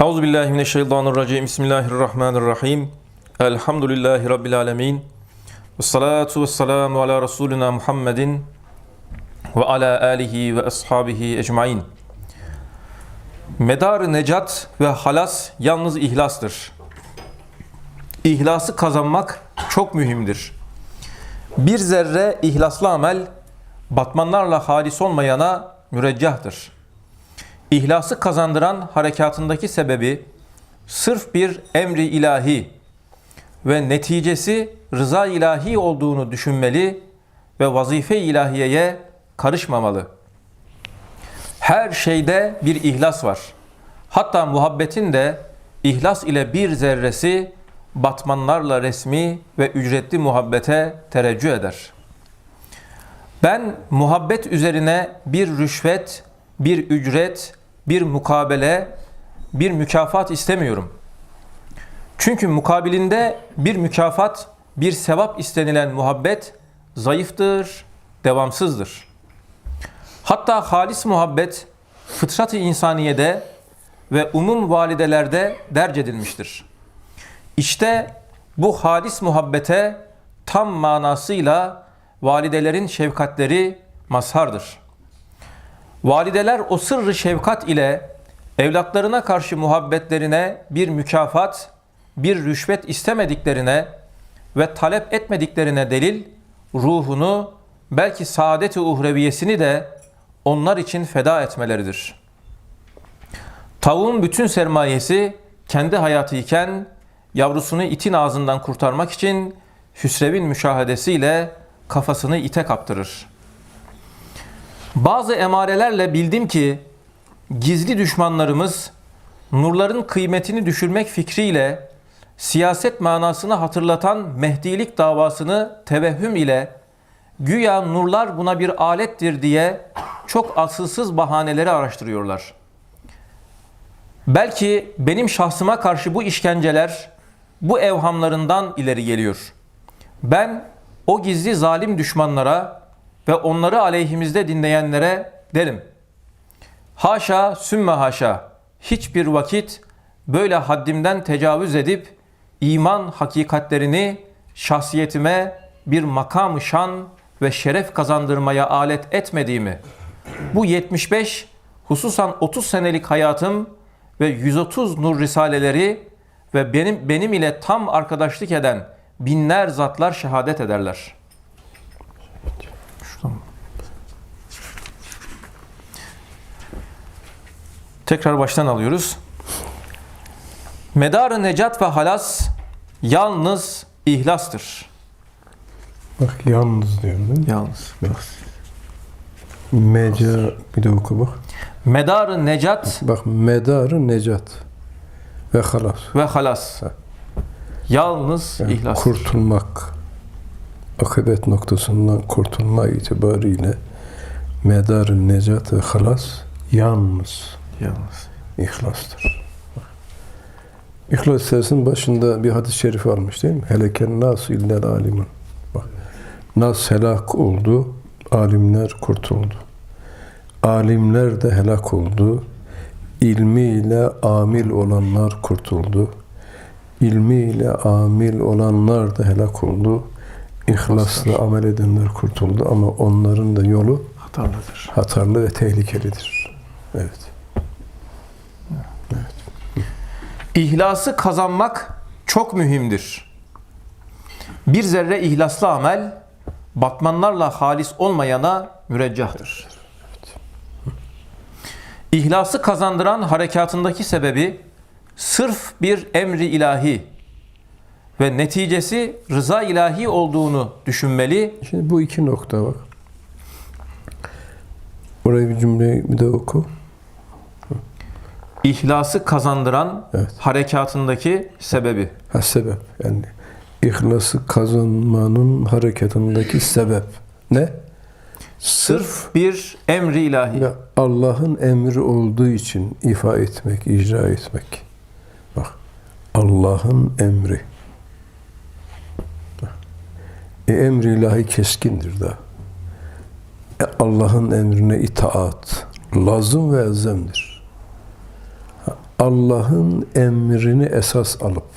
Euzu billahi mineşşeytanirracim. Bismillahirrahmanirrahim. Elhamdülillahi rabbil alamin. Ves salatu vesselamu ala rasulina Muhammedin ve ala alihi ve ashabihi ecmaîn. Medar necat ve halas yalnız ihlastır. İhlası kazanmak çok mühimdir. Bir zerre ihlaslı amel batmanlarla halis olmayana müreccahtır. İhlası kazandıran harekatındaki sebebi sırf bir emri ilahi ve neticesi rıza ilahi olduğunu düşünmeli ve vazife ilahiyeye karışmamalı. Her şeyde bir ihlas var. Hatta muhabbetin de ihlas ile bir zerresi batmanlarla resmi ve ücretli muhabbete tereccüh eder. Ben muhabbet üzerine bir rüşvet, bir ücret, bir mukabele, bir mükafat istemiyorum. Çünkü mukabilinde bir mükafat, bir sevap istenilen muhabbet zayıftır, devamsızdır. Hatta halis muhabbet fıtrat-ı insaniyede ve umum validelerde derc edilmiştir. İşte bu halis muhabbete tam manasıyla validelerin şefkatleri mazhardır. Valideler o sırrı şefkat ile evlatlarına karşı muhabbetlerine bir mükafat, bir rüşvet istemediklerine ve talep etmediklerine delil ruhunu belki saadet-i uhreviyesini de onlar için feda etmeleridir. Tavuğun bütün sermayesi kendi hayatı iken yavrusunu itin ağzından kurtarmak için Hüsrev'in müşahedesiyle kafasını ite kaptırır. Bazı emarelerle bildim ki gizli düşmanlarımız nurların kıymetini düşürmek fikriyle siyaset manasını hatırlatan Mehdilik davasını tevehhüm ile güya nurlar buna bir alettir diye çok asılsız bahaneleri araştırıyorlar. Belki benim şahsıma karşı bu işkenceler bu evhamlarından ileri geliyor. Ben o gizli zalim düşmanlara ve onları aleyhimizde dinleyenlere derim. Haşa sümme haşa hiçbir vakit böyle haddimden tecavüz edip iman hakikatlerini şahsiyetime bir makam şan ve şeref kazandırmaya alet etmediğimi, bu 75 hususan 30 senelik hayatım ve 130 nur risaleleri ve benim benim ile tam arkadaşlık eden binler zatlar şehadet ederler. Tekrar baştan alıyoruz. Medarı necat ve halas yalnız ihlastır. Bak yalnız diyor değil mi? Yalnız. Meca bir de oku bak. Medarı necat Bak medarı necat ve halas. ve halas. Yalnız Yani ihlas. kurtulmak, akıbet noktasından kurtulma itibariyle medarı necat ve halas yalnız Yalnız. ihlastır. İhlas Suresinin başında bir hadis-i şerif almış değil mi? Heleken nas illel alimun. Bak. Nas helak oldu, alimler kurtuldu. Alimler de helak oldu. İlmiyle amil olanlar kurtuldu. İlmiyle amil olanlar da helak oldu. İhlasla amel edenler kurtuldu ama onların da yolu Hatalıdır. hatarlı ve tehlikelidir. Evet. İhlası kazanmak çok mühimdir. Bir zerre ihlaslı amel batmanlarla halis olmayana müreccahtır. İhlası kazandıran harekatındaki sebebi sırf bir emri ilahi ve neticesi rıza ilahi olduğunu düşünmeli Şimdi bu iki nokta bak. Orayı bir cümleyi bir de oku. İhlası kazandıran Evet. harekatındaki sebebi. Ha sebep yani ihlası kazanmanın hareketindeki sebep ne? Sırf bir emri ilahi. Allah'ın emri olduğu için ifa etmek, icra etmek. Bak Allah'ın emri. E, emri ilahi keskindir da. E, Allah'ın emrine itaat lazım ve elzemdir. Allah'ın emrini esas alıp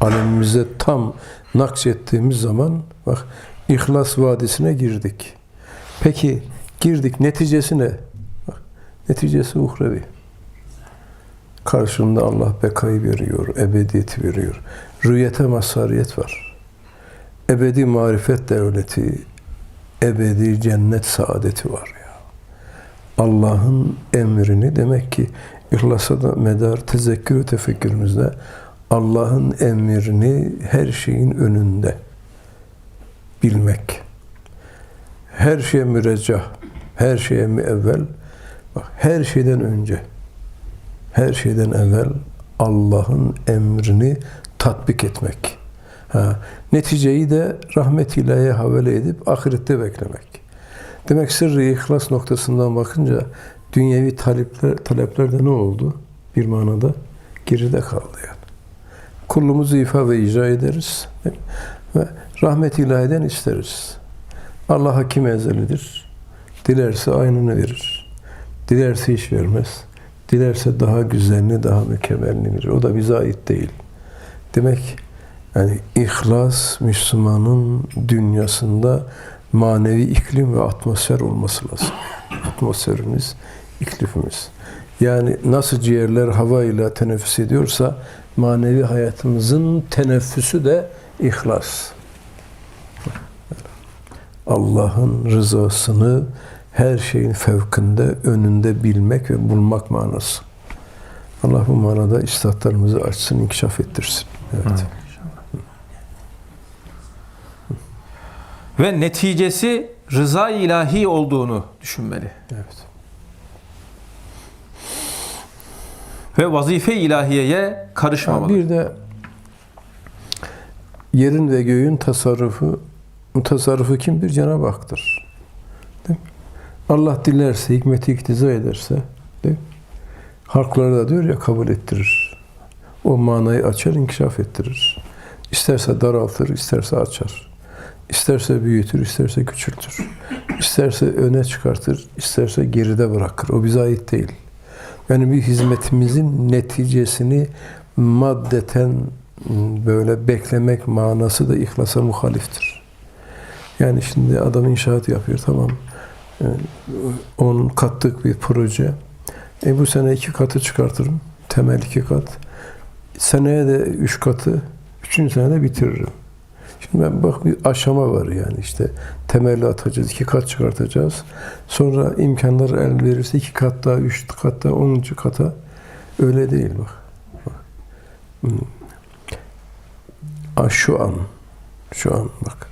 alemimize tam nakşettiğimiz zaman bak İhlas Vadisi'ne girdik. Peki girdik neticesi ne? Bak, neticesi uhrevi. Karşında Allah bekayı veriyor, ebediyeti veriyor. Rüyete mazhariyet var. Ebedi marifet devleti, ebedi cennet saadeti var ya. Allah'ın emrini demek ki İhlasa da medar tezekkür ve tefekkürümüzde Allah'ın emrini her şeyin önünde bilmek. Her şeye müreccah, her şeye müevvel, bak her şeyden önce, her şeyden evvel Allah'ın emrini tatbik etmek. Ha, neticeyi de rahmet ilahiye havale edip ahirette beklemek. Demek sırrı ihlas noktasından bakınca dünyevi talepler, taleplerde ne oldu? Bir manada geride kaldı yani. Kulluğumuzu ifa ve icra ederiz. Ve rahmet ilahiden isteriz. Allah hakim ezelidir. Dilerse aynını verir. Dilerse hiç vermez. Dilerse daha güzelini, daha mükemmelini verir. O da bize ait değil. Demek yani ihlas Müslümanın dünyasında manevi iklim ve atmosfer olması lazım. Atmosferimiz, iklimimiz. Yani nasıl ciğerler hava ile teneffüs ediyorsa manevi hayatımızın teneffüsü de ihlas. Allah'ın rızasını her şeyin fevkinde, önünde bilmek ve bulmak manası. Allah bu manada istatlarımızı açsın, inkişaf ettirsin. Evet. Ve neticesi rıza ilahi olduğunu düşünmeli. Evet. Ve vazife ilahiyeye karışmamalı. bir de yerin ve göğün tasarrufu, mutasarrıfı kimdir? Cenab-ı Hak'tır. Değil mi? Allah dilerse, hikmeti iktiza ederse, değil mi? Halkları da diyor ya kabul ettirir. O manayı açar, inkişaf ettirir. İsterse daraltır, isterse açar. İsterse büyütür, isterse küçültür. İsterse öne çıkartır, isterse geride bırakır. O bize ait değil. Yani bir hizmetimizin neticesini maddeten böyle beklemek manası da ihlasa muhaliftir. Yani şimdi adam inşaat yapıyor tamam. 10 katlık bir proje. E bu sene iki katı çıkartırım. Temel iki kat. Seneye de üç katı. Üçüncü senede bitiririm. Şimdi ben bak bir aşama var yani işte temelli atacağız, iki kat çıkartacağız. Sonra imkanlar el verirse iki kat daha, üç kat daha, onuncu kata. Öyle değil bak. bak. Hmm. Şu an, şu an bak.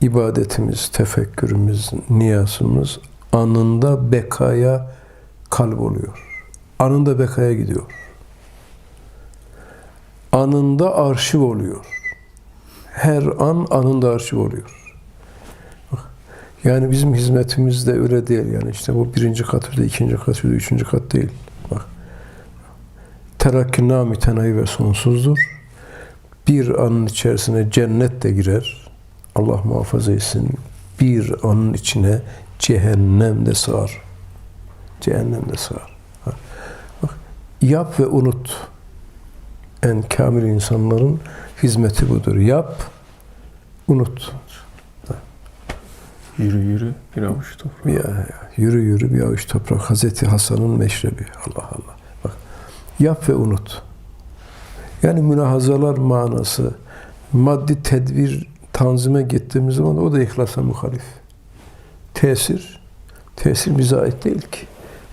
ibadetimiz, tefekkürümüz, niyasımız anında bekaya kalp oluyor. Anında bekaya gidiyor. Anında arşiv oluyor her an anında arşiv oluyor. Yani bizim hizmetimiz de öyle değil. Yani işte bu birinci kat öyle, ikinci kat öyle, üçüncü kat değil. Bak. Terakki namitenayi ve sonsuzdur. Bir anın içerisine cennet de girer. Allah muhafaza etsin. Bir anın içine cehennem de sığar. Cehennem de sığar. Bak, yap ve unut. En kamil insanların hizmeti budur. Yap, unut. Yürü yürü bir avuç toprak. Ya, ya, yürü yürü bir avuç toprak. Hazreti Hasan'ın meşrebi. Allah Allah. Bak, yap ve unut. Yani mülahazalar manası, maddi tedbir tanzime gittiğimiz zaman o da ihlasa muhalif. Tesir, tesir bize ait değil ki.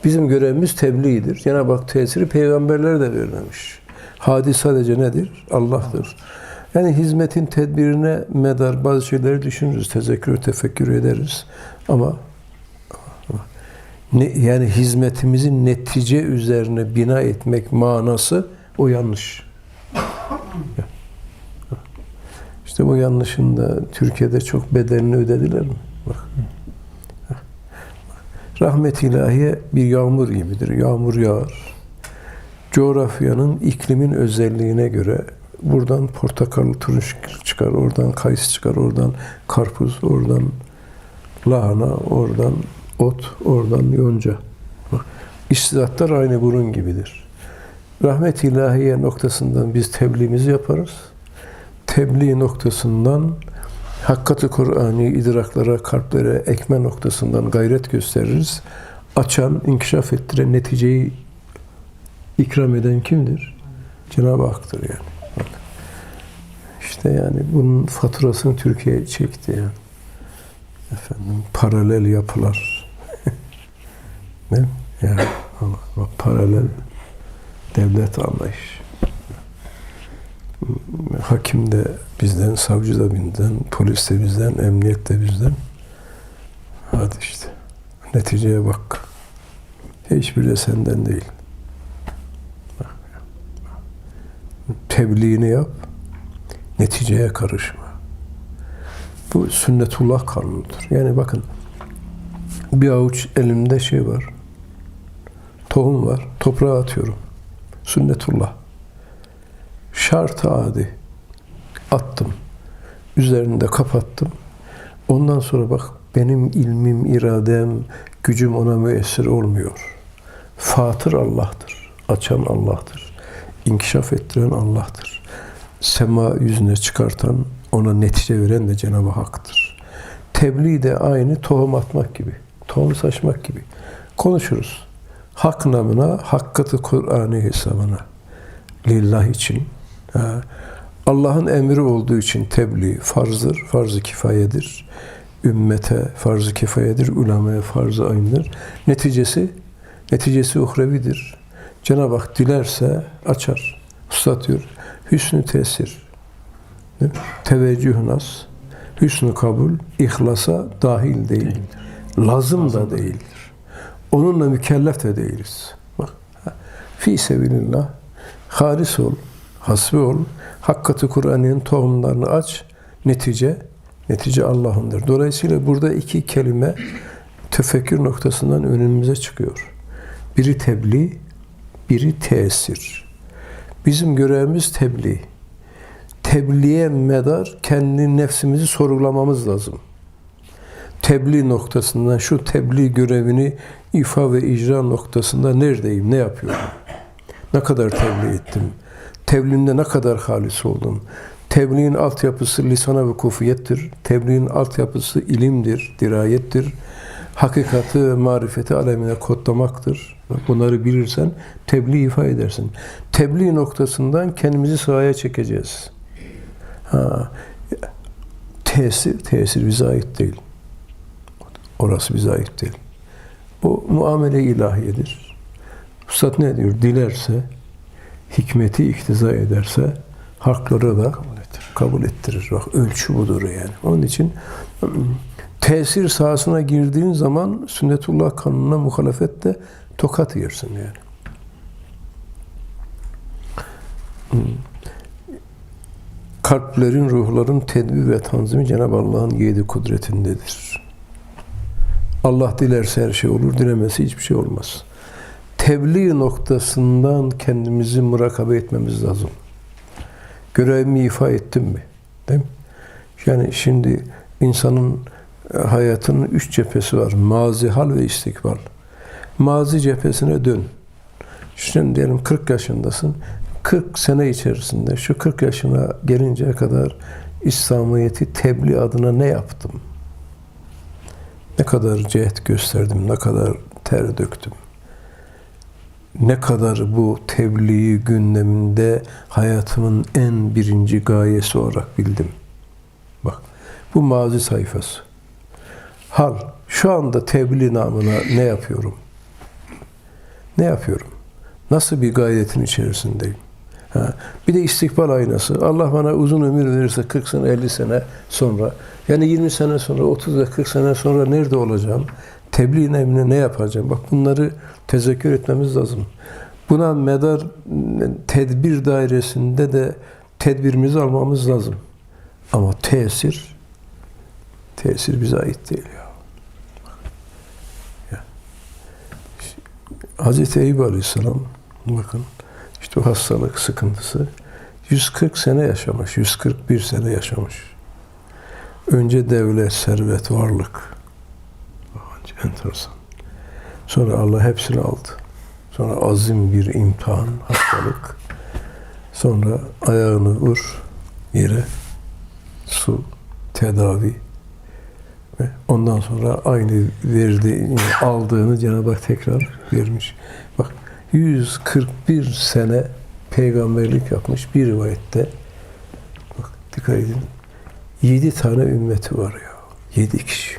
Bizim görevimiz tebliğdir. Cenab-ı Hak tesiri peygamberlere de vermemiş. Hadis sadece nedir? Allah'tır. Yani hizmetin tedbirine medar bazı şeyleri düşünürüz, tezekkür, tefekkür ederiz. Ama ne, yani hizmetimizin netice üzerine bina etmek manası o yanlış. İşte bu yanlışın da Türkiye'de çok bedelini ödediler mi? Bak. Rahmet ilahiye bir yağmur gibidir. Yağmur yağar. Coğrafyanın, iklimin özelliğine göre buradan portakal turunç çıkar, oradan kayısı çıkar, oradan karpuz, oradan lahana, oradan ot, oradan yonca. İstidatlar aynı bunun gibidir. rahmet ilahiye noktasından biz tebliğimizi yaparız. Tebliğ noktasından hakikati Kur'an'ı idraklara, kalplere ekme noktasından gayret gösteririz. Açan, inkişaf ettiren, neticeyi ikram eden kimdir? Cenab-ı Hak'tır yani. Bak. İşte yani bunun faturasını Türkiye çekti yani. Efendim paralel yapılar. ne? Yani Allah, bak, paralel devlet anlayış. Hakim de bizden, savcı da bizden, polis de bizden, emniyet de bizden. Hadi işte. Neticeye bak. Hiçbiri de senden değil. Bak. Tebliğini yap. Neticeye karışma. Bu sünnetullah kanunudur. Yani bakın bir avuç elimde şey var. Tohum var. Toprağa atıyorum. Sünnetullah. Şart adi. Attım. Üzerinde kapattım. Ondan sonra bak benim ilmim, iradem, gücüm ona müessir olmuyor. Fatır Allah'tır. Açan Allah'tır. İnkişaf ettiren Allah'tır. Sema yüzüne çıkartan, ona netice veren de Cenab-ı Hak'tır. Tebliğ de aynı tohum atmak gibi. Tohum saçmak gibi. Konuşuruz. Hak namına, hakkatı Kur'an'ı hesabına. Lillah için. Allah'ın emri olduğu için tebliğ farzdır, farz-ı kifayedir. Ümmete farz-ı kifayedir, ulemaya farz-ı aynıdır. Neticesi, neticesi uhrevidir. Cenab-ı Hak dilerse açar. Usta diyor, hüsnü tesir, değil teveccüh nas, hüsnü kabul, ihlasa dahil değil. Lazım da değildir. Onunla mükellef de değiliz. Bak, fi sebilillah, halis ol, hasbi ol, hakkatı Kur'an'ın tohumlarını aç, netice, netice Allah'ındır. Dolayısıyla burada iki kelime tefekkür noktasından önümüze çıkıyor. Biri tebliğ, biri tesir. Bizim görevimiz tebliğ. Tebliğe medar kendi nefsimizi sorgulamamız lazım. Tebliğ noktasından şu tebliğ görevini ifa ve icra noktasında neredeyim, ne yapıyorum? Ne kadar tebliğ ettim? Tebliğimde ne kadar halis oldum? Tebliğin altyapısı lisana ve kufiyettir. Tebliğin altyapısı ilimdir, dirayettir. Hakikati ve marifeti alemine kodlamaktır. Bunları bilirsen tebliğ ifa edersin. Tebliğ noktasından kendimizi sahaya çekeceğiz. Ha, tesir, tesir bize ait değil. Orası bize ait değil. Bu muamele ilahiyedir. Üstad ne diyor? Dilerse, hikmeti iktiza ederse hakları da. Kabul ettirir. Bak ölçü budur yani. Onun için tesir sahasına girdiğin zaman sünnetullah kanununa muhalefette tokat yersin yani. Kalplerin, ruhların tedbir ve tanzimi Cenab-ı Allah'ın yedi kudretindedir. Allah dilerse her şey olur, dilemesi hiçbir şey olmaz. Tebliğ noktasından kendimizi murakabe etmemiz lazım. Görevimi ifa ettim mi? Değil mi? Yani şimdi insanın hayatının üç cephesi var. Mazi, hal ve istikbal. Mazi cephesine dön. Şimdi diyelim 40 yaşındasın. 40 sene içerisinde şu 40 yaşına gelinceye kadar İslamiyet'i tebliğ adına ne yaptım? Ne kadar cehet gösterdim, ne kadar ter döktüm. Ne kadar bu tebliğ gündeminde hayatımın en birinci gayesi olarak bildim. Bak, bu mazi sayfası. Hal, şu anda tebliğ namına ne yapıyorum? Ne yapıyorum? Nasıl bir gayretin içerisindeyim? Ha. Bir de istikbal aynası. Allah bana uzun ömür verirse 40 sene, 50 sene sonra, yani 20 sene sonra, 30 ve 40 sene sonra nerede olacağım? Tebliğ emrine ne yapacağım? Bak bunları tezekkür etmemiz lazım. Buna medar tedbir dairesinde de tedbirimizi almamız lazım. Ama tesir, tesir bize ait değil ya. ya. Hazreti Eyüp Aleyhisselam bakın işte o hastalık sıkıntısı 140 sene yaşamış, 141 sene yaşamış. Önce devlet, servet, varlık. Enteresan. Sonra Allah hepsini aldı. Sonra azim bir imtihan, hastalık. Sonra ayağını vur yere. Su, tedavi. Ondan sonra aynı verdiğini, aldığını Cenab-ı Hak tekrar vermiş. Bak 141 sene peygamberlik yapmış bir rivayette. Bak dikkat edin. 7 tane ümmeti var ya. 7 kişi.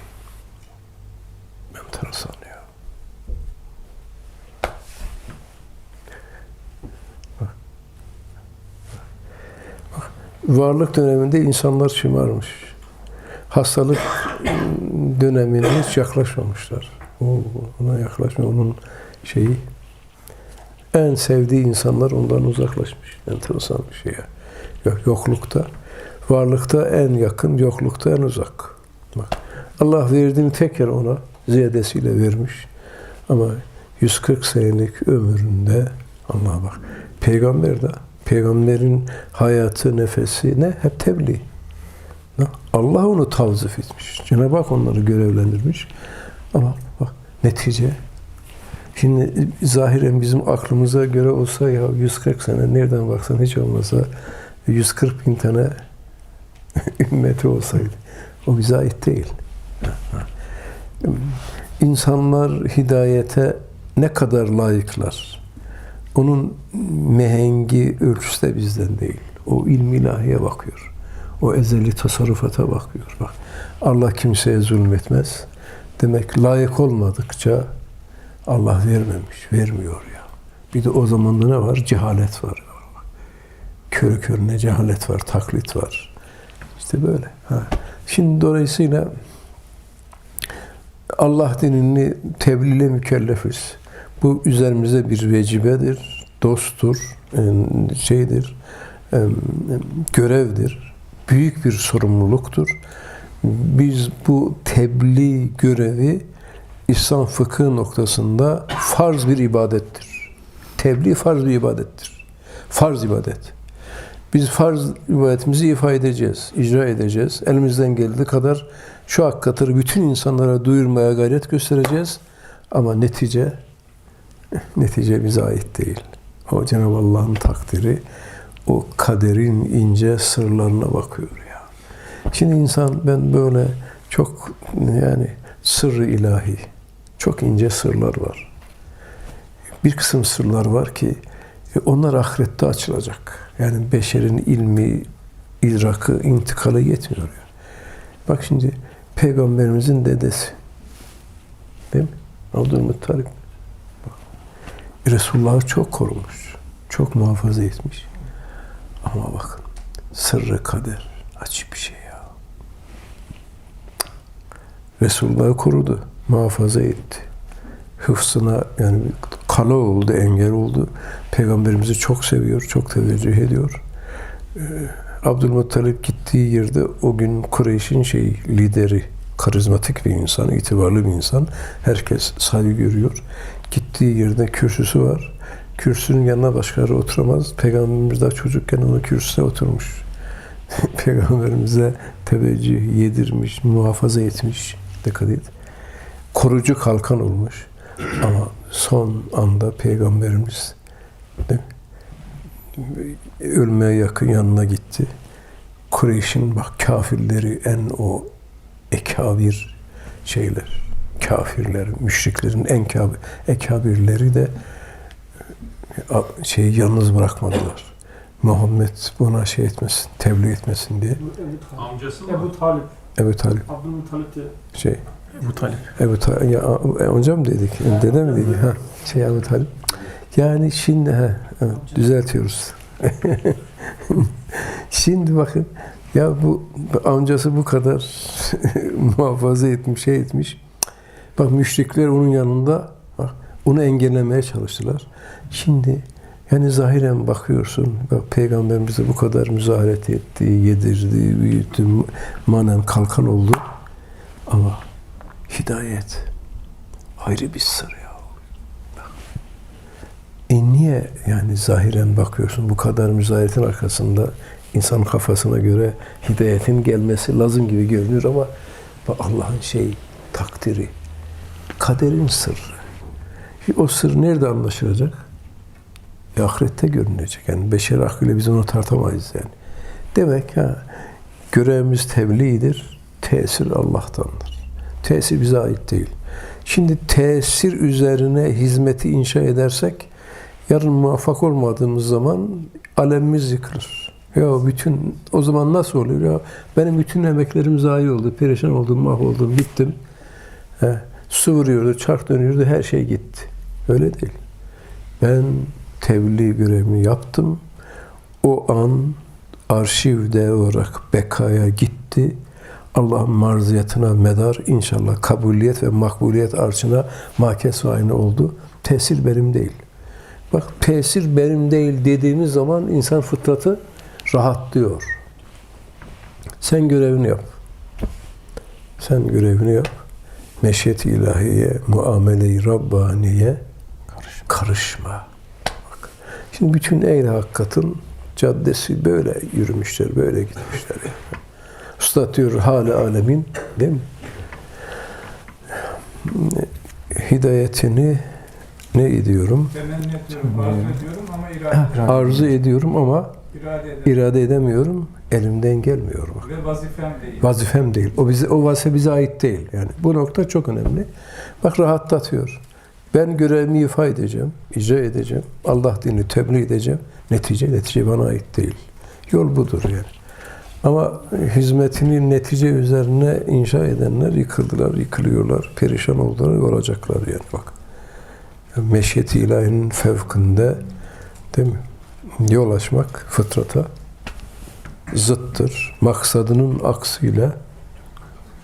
Enteresan ya. Varlık döneminde insanlar şımarmış. Hastalık dönemine hiç yaklaşmamışlar. O, ona yaklaşma, onun şeyi. En sevdiği insanlar ondan uzaklaşmış. Enteresan bir şey ya. Yok, yoklukta, varlıkta en yakın, yoklukta en uzak. Bak, Allah verdiğini tekrar ona ziyadesiyle vermiş. Ama 140 senelik ömründe Allah bak. Peygamber de peygamberin hayatı, nefesi ne? Hep tebliğ. Allah onu tavzif etmiş. Cenab-ı Hak onları görevlendirmiş. Ama bak netice Şimdi zahiren bizim aklımıza göre olsa ya 140 sene nereden baksan hiç olmasa 140 bin tane ümmeti olsaydı. O bize ait değil. İnsanlar hidayete ne kadar layıklar? Onun mehengi ölçüsü de bizden değil. O ilmi ilahiye bakıyor. O ezeli tasarrufata bakıyor. Bak Allah kimseye zulmetmez. Demek layık olmadıkça Allah vermemiş, vermiyor ya. Bir de o zamanda ne var? Cehalet var. Körü körüne cehalet var, taklit var. İşte böyle. Ha. Şimdi dolayısıyla Allah dinini tebliğle mükellefiz. Bu üzerimize bir vecibedir, dosttur, şeydir, görevdir, büyük bir sorumluluktur. Biz bu tebliğ görevi İslam fıkıh noktasında farz bir ibadettir. Tebliğ farz bir ibadettir. Farz ibadet. Biz farz ibadetimizi ifa edeceğiz, icra edeceğiz. Elimizden geldiği kadar şu hakikatleri bütün insanlara duyurmaya gayret göstereceğiz. Ama netice, netice bize ait değil. O Cenab-ı Allah'ın takdiri, o kaderin ince sırlarına bakıyor ya. Şimdi insan ben böyle çok yani sırrı ilahi, çok ince sırlar var. Bir kısım sırlar var ki e, onlar ahirette açılacak. Yani beşerin ilmi, idrakı, intikalı yetmiyor. Yani. Bak şimdi Peygamberimizin dedesi. Değil mi? Abdülmuttalip. Resulullah'ı çok korumuş. Çok muhafaza etmiş. Ama bakın sırrı kader açık bir şey ya. Resulullah'ı korudu muhafaza etti. Hıfzına yani kala oldu, engel oldu. Peygamberimizi çok seviyor, çok teveccüh ediyor. Ee, Abdülmuttalip gittiği yerde o gün Kureyş'in şey lideri, karizmatik bir insan, itibarlı bir insan. Herkes saygı görüyor. Gittiği yerde kürsüsü var. Kürsünün yanına başkaları oturamaz. Peygamberimiz daha çocukken onun kürsüsüne oturmuş. Peygamberimize teveccüh yedirmiş, muhafaza etmiş. Dikkat et korucu kalkan olmuş. Ama son anda Peygamberimiz ölmeye yakın yanına gitti. Kureyş'in bak kafirleri en o ekabir şeyler, kafirler, müşriklerin en kabir, ekabirleri de şeyi yalnız bırakmadılar. Muhammed buna şey etmesin, tebliğ etmesin diye. Amcası mı? Ebu Talip. Ebu Talip Abdülmuttalip de şey Ebu Talip. Ebu Talip, ya e, önce mi dedik? Dede mi dedik? Ha, şey Ebu Talip. Yani şimdi ha, evet, düzeltiyoruz. şimdi bakın ya bu amcası bu kadar muhafaza etmiş, şey etmiş. Bak müşrikler onun yanında onu engellemeye çalıştılar. Şimdi yani zahiren bakıyorsun, bak Peygamberimize bu kadar müzaharet etti, yedirdi, büyüttü, manen kalkan oldu. Ama hidayet ayrı bir sır ya. E niye yani zahiren bakıyorsun bu kadar müzaharetin arkasında insanın kafasına göre hidayetin gelmesi lazım gibi görünüyor ama Allah'ın şey takdiri, kaderin sırrı. O sır nerede anlaşılacak? E, ahirette görünecek. Yani beşer aklıyla biz onu tartamayız yani. Demek ha görevimiz tebliğdir. Tesir Allah'tandır. Tesir bize ait değil. Şimdi tesir üzerine hizmeti inşa edersek yarın muvaffak olmadığımız zaman alemimiz yıkılır. Ya bütün o zaman nasıl oluyor ya benim bütün emeklerim zayi oldu, perişan oldum, mahvoldum, bittim. He, su vuruyordu, çark dönüyordu, her şey gitti. Öyle değil. Ben tebliğ görevimi yaptım. O an arşivde olarak bekaya gitti. Allah'ın marziyatına medar inşallah kabuliyet ve makbuliyet arşına makes ve aynı oldu. Tesir benim değil. Bak tesir benim değil dediğimiz zaman insan fıtratı rahatlıyor. Sen görevini yap. Sen görevini yap. Meşiyet-i ilahiye, muamele-i Rabbaniye Karışma. karışma. Bak. Şimdi bütün ehl hakikatin caddesi böyle yürümüşler, böyle gitmişler. Yani. Üstad diyor hale alemin değil mi? Hidayetini ne ediyorum? Temenni ediyorum, arzu ediyorum ama irade, Arzu ediyorum ama irade ederim. irade edemiyorum. Elimden gelmiyor bak. Ve vazifem değil. Vazifem değil. O bize o vazife bize ait değil. Yani bu nokta çok önemli. Bak rahatlatıyor. Ben görevimi ifa edeceğim, icra edeceğim. Allah dinini tebliğ edeceğim. Netice netice bana ait değil. Yol budur yani. Ama hizmetini netice üzerine inşa edenler yıkıldılar, yıkılıyorlar, perişan oldular olacaklar yani bak. Meşiyeti ilahinin fevkinde değil mi? Yol açmak fıtrata zıttır. Maksadının aksıyla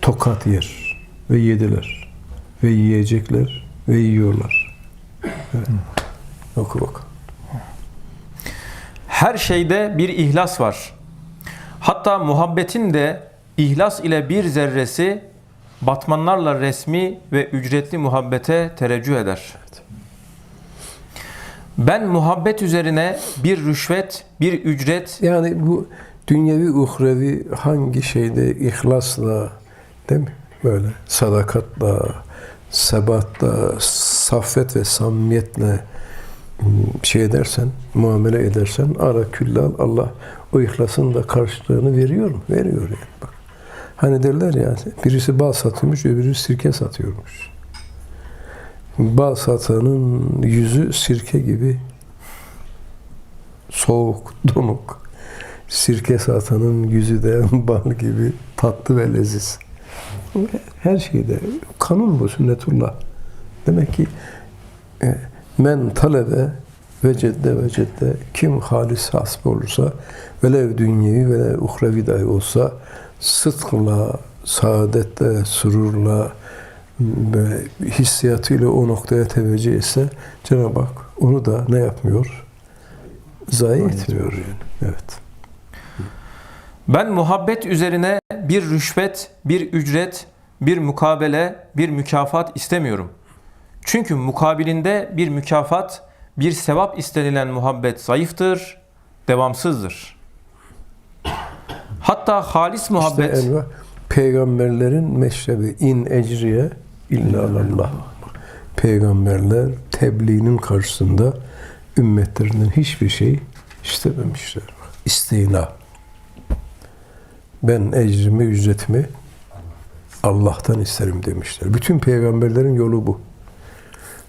tokat yer ve yediler ve yiyecekler ve yiyorlar. Evet. Oku bak. Her şeyde bir ihlas var. Hatta muhabbetin de ihlas ile bir zerresi batmanlarla resmi ve ücretli muhabbete tereccüh eder. Ben muhabbet üzerine bir rüşvet, bir ücret Yani bu dünyevi uhrevi hangi şeyde ihlasla değil mi? Böyle sadakatla, sebatla, saffet ve samimiyetle ım, şey edersen, muamele edersen ara küllal Allah o ihlasın da karşılığını veriyor mu? Veriyor yani bak. Hani derler ya birisi bal satıyormuş öbürü sirke satıyormuş. Bal satanın yüzü sirke gibi soğuk, donuk. Sirke satanın yüzü de bal gibi tatlı ve leziz. Her şeyde kanun bu sünnetullah. Demek ki e, men talebe ve cedde ve cedde kim halis hasb olursa velev dünyevi velev uhrevi dahi olsa sıdkla, saadetle, sururla böyle hissiyatıyla o noktaya teveccüh etse Cenab-ı Hak onu da ne yapmıyor? Zayi etmiyor yani. Evet. Ben muhabbet üzerine bir rüşvet, bir ücret, bir mukabele, bir mükafat istemiyorum. Çünkü mukabilinde bir mükafat, bir sevap istenilen muhabbet zayıftır, devamsızdır. Hatta halis muhabbet İşte enva peygamberlerin meşrebi in ecriye illa Allah. Peygamberler tebliğinin karşısında ümmetlerinden hiçbir şey istememişler. İstina. Ben ecrimi, ücretimi Allah'tan isterim demişler. Bütün peygamberlerin yolu bu.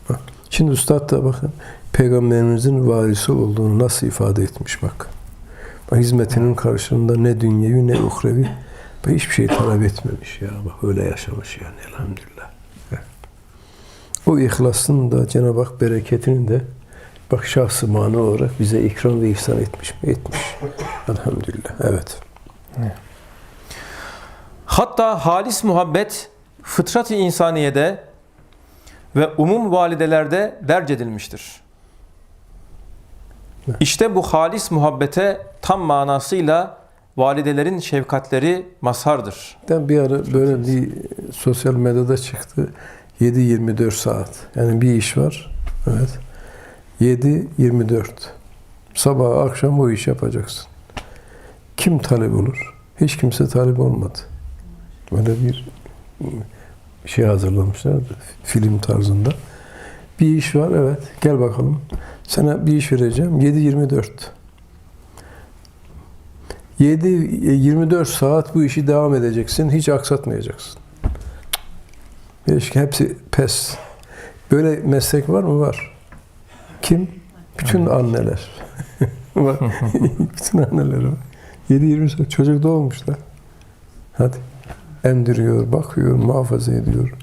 Bak, şimdi Üstad da bakın peygamberimizin varisi olduğunu nasıl ifade etmiş bak. bak hizmetinin karşılığında ne dünyevi ne uhrevi hiçbir şey talep etmemiş ya. Bak öyle yaşamış yani elhamdülillah. O ihlasın da Cenab-ı Hak bereketini de bak şahsı mana olarak bize ikram ve ihsan etmiş mi? Etmiş. Elhamdülillah. Evet. Hatta halis muhabbet fıtrat-ı insaniyede ve umum validelerde derc edilmiştir. İşte bu halis muhabbete tam manasıyla validelerin şefkatleri mazhardır. Ben bir ara böyle bir sosyal medyada çıktı. 7-24 saat. Yani bir iş var. Evet. 7-24. Sabah akşam o iş yapacaksın. Kim talep olur? Hiç kimse talep olmadı. Böyle bir şey hazırlamışlardı. Film tarzında. Bir iş var evet. Gel bakalım. Sana bir iş vereceğim. 7-24. 7-24 saat bu işi devam edeceksin. Hiç aksatmayacaksın. Hiç, hepsi pes. Böyle meslek var mı? Var. Kim? Bütün anneler. var. Bütün anneler var. 7-20 saat çocuk doğmuşlar. Hadi. Emdiriyor, bakıyor, muhafaza ediyor.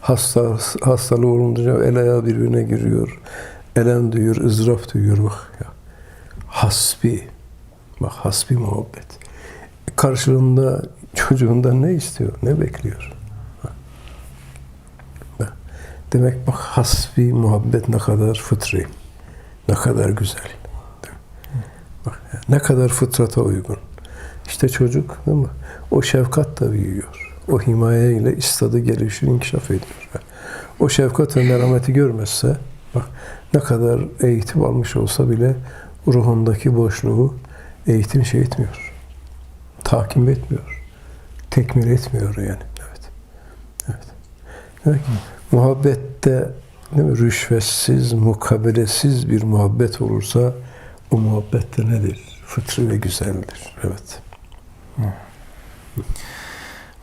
Hasta, hastalığı olunca el ayağı birbirine giriyor. Elem duyuyor, ızdırap duyuyor bak ya. Hasbi. Bak hasbi muhabbet. Karşılığında çocuğundan ne istiyor, ne bekliyor? Demek bak hasbi muhabbet ne kadar fıtri, ne kadar güzel. Bak, ne kadar fıtrata uygun. İşte çocuk değil mi? O şefkat da büyüyor. O himaye ile istadı gelişir, inkişaf ediyor. O şefkat ve merhameti görmezse bak ne kadar eğitim almış olsa bile ruhundaki boşluğu eğitim şey etmiyor. Takim etmiyor. Tekmil etmiyor yani. Evet. Evet. Demek ki muhabbette değil mi, rüşvetsiz, mukabelesiz bir muhabbet olursa o muhabbette nedir? Fıtri ve güzeldir. Evet.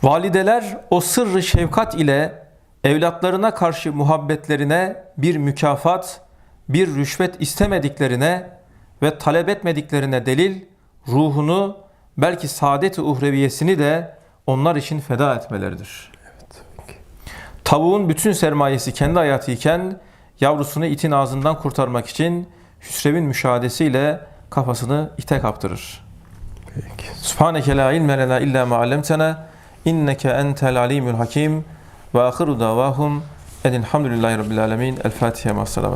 Valideler o sırrı şefkat ile evlatlarına karşı muhabbetlerine bir mükafat, bir rüşvet istemediklerine ve talep etmediklerine delil ruhunu belki saadet-i uhreviyesini de onlar için feda etmeleridir. Tavuğun bütün sermayesi kendi hayatıyken yavrusunu itin ağzından kurtarmak için Hüsrev'in müşahadesiyle kafasını ite kaptırır. Peki. Subhaneke la ilme lena illa ma allamtana inneke entel alimul hakim ve ahiru davahum enilhamdülillahi rabbil alemin. El Fatiha ma